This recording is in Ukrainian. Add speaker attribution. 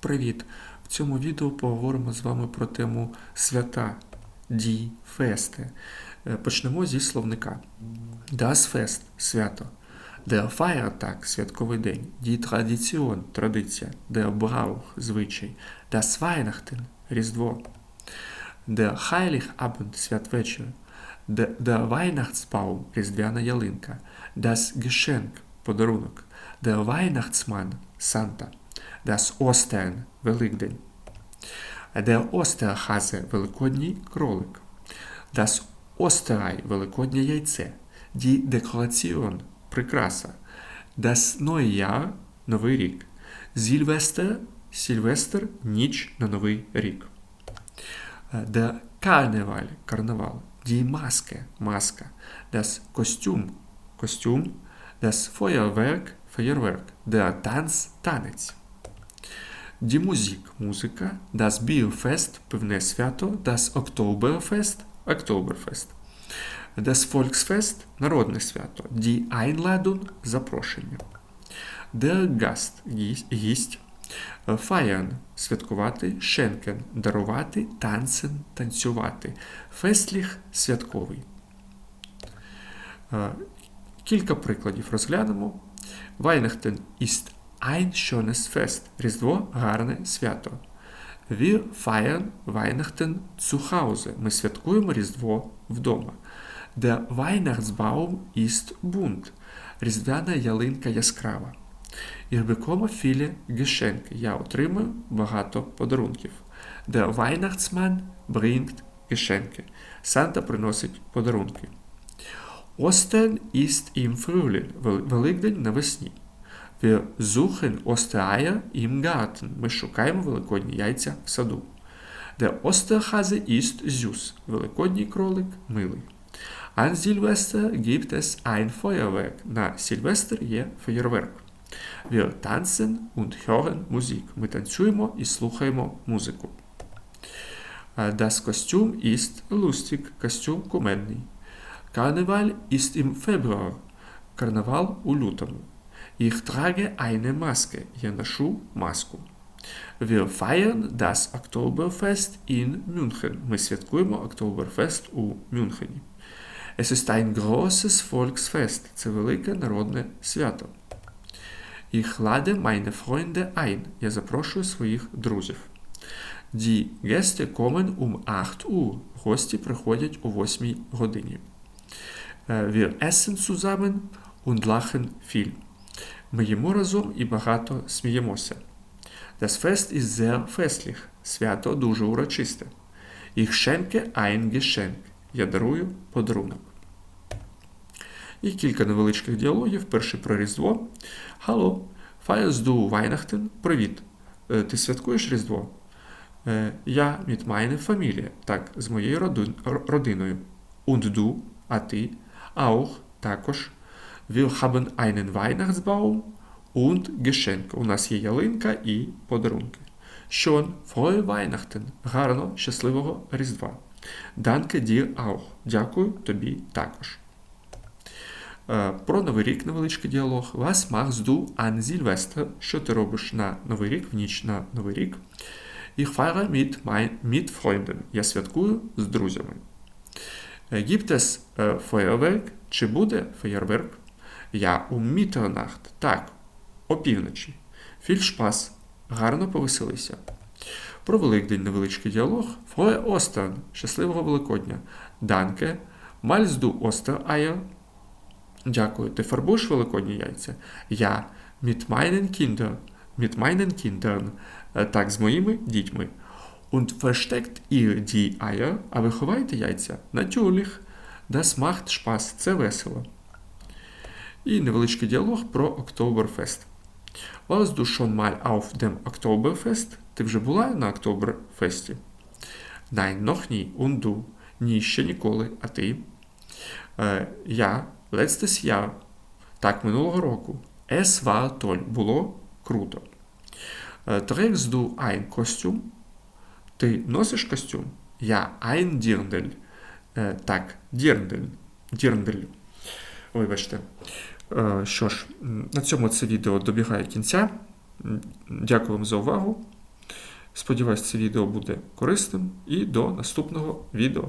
Speaker 1: Привіт! В цьому відео поговоримо з вами про тему свята, дії, фести. Е, Почнемо зі словника. Das Fest – свято. Der Feiertag – святковий день. Die Tradition – традиція. Der Brauch – звичай. Das Weihnachten – Різдво. Der Heiligabend – святвечір. Der Weihnachtsbaum – різдвяна ялинка. Das Geschenk – подарунок. Der Weihnachtsmann – Санта. Das Ostern – Великдень. Der Osterhase – Великодній кролик. Das Osterei – Великоднє яйце. Die Dekoration – прикраса. Das Neujahr – Новий рік. Silvester – Сільвестр – ніч на Новий рік. Der Karneval – карнавал. Die Maske – маска. Das Kostüm – костюм. Das Feuerwerk – феєрверк. Der Tanz – танець. Die Musik – музика. Das Bierfest – пивне свято. Das Oktoberfest – Oktoberfest. Das Volksfest – народне свято. Die Einladung – запрошення. Der Gast – гість-. Feiern – святкувати. Schenken – дарувати. Tanzen – танцювати. Festlich – святковий. Е, Кілька прикладів розглянемо. Weihnachten ist ein schönes Fest. Різдво гарне свято. Wir feiern Weihnachten zu Hause. Ми святкуємо Різдво вдома. Der Weihnachtsbaum ist bunt. Різдвяна ялинка яскрава. Ich bekomme viele Geschenke. Я отримую багато подарунків. Der Weihnachtsmann bringt Geschenke. Санта приносить подарунки. Ostern ist im Frühling. Вел- Великдень навесні. Wir suchen Ostereier im Garten. Ми шукаємо великодні яйця в саду. Der Osterhase ist süß. Великодній кролик милий. An Silvester gibt es ein Feuerwerk. На Сільвестр є феєрверк. Wir tanzen und hören Musik. Ми танцюємо і слухаємо музику. Äh, Das Kostüm ist lustig. Костюм кумедний. Karneval ist im Februar. Карнавал у лютому. Ich trage eine Maske. Я ношу маску. Wir feiern das Oktoberfest in München. Ми святкуємо Октоберфест у Мюнхені. Es ist ein großes Volksfest. Це велике народне свято. Ich lade meine Freunde ein. Я запрошую своїх друзів. Die Gäste kommen um 8 Uhr. Гості приходять о 8 годині. Äh, Wir essen zusammen und lachen viel. Ми їмо разом і багато сміємося. Das Fest ist sehr festlich. Свято дуже урочисте. Ich schenke ein Geschenk. Я дарую подарунок. І кілька невеличких діалогів. Перший про Різдво. Hallo, feierst du Weihnachten? Привіт. Е, Ти святкуєш Різдво? Е, Я mit meine Familie. Так, з моєю родиною. Und du? А ти? Auch. Також. Wir haben einen Weihnachtsbaum und Geschenke. У нас є ялинка і подарунки. Schon frohe Weihnachten. Гарно, щасливого Різдва. Danke dir auch. Дякую тобі також. Е, Про Новий рік невеличкий діалог. Was machst du an Silvester? Що ти робиш на Новий рік, в ніч на Новий рік? Ich feiere mit, mein, mit Freunden. Я святкую з друзями. Е, Gibt es е, Feuerwerk? Чи буде феєрверк? Я um Mitternacht. Так, опівночі. Spaß. Гарно повеселися. Про Великдень невеличкий діалог. Frohe Ostern. Щасливого Великодня. Danke. Malst du Ostereier? Дякую. Ти фарбуєш великодні яйця? Я Kindern. Mit meinen Kindern. Е, Так, з моїми дітьми. Und versteckt ihr die Eier? А ви ховаєте яйця? Natürlich. Das macht Spaß. Це весело. І невеличкий діалог про Октоберфест. Warst du schon mal auf dem Oktoberfest? Ти вже була на Октоберфесті? Nein, noch nie. Und du? Ні, ще ніколи. А ти? Е, я letztes Jahr. Так, минулого року. Es war toll. Було круто. Е, Trägst du ein Kostüm? Ти носиш костюм? Я ein Dirndl. Е, Так, Dirndl. Dirndl. Вибачте. Е, Що ж, на цьому це відео добігає кінця. Дякую вам за увагу. Сподіваюсь, це відео буде корисним і до наступного відео.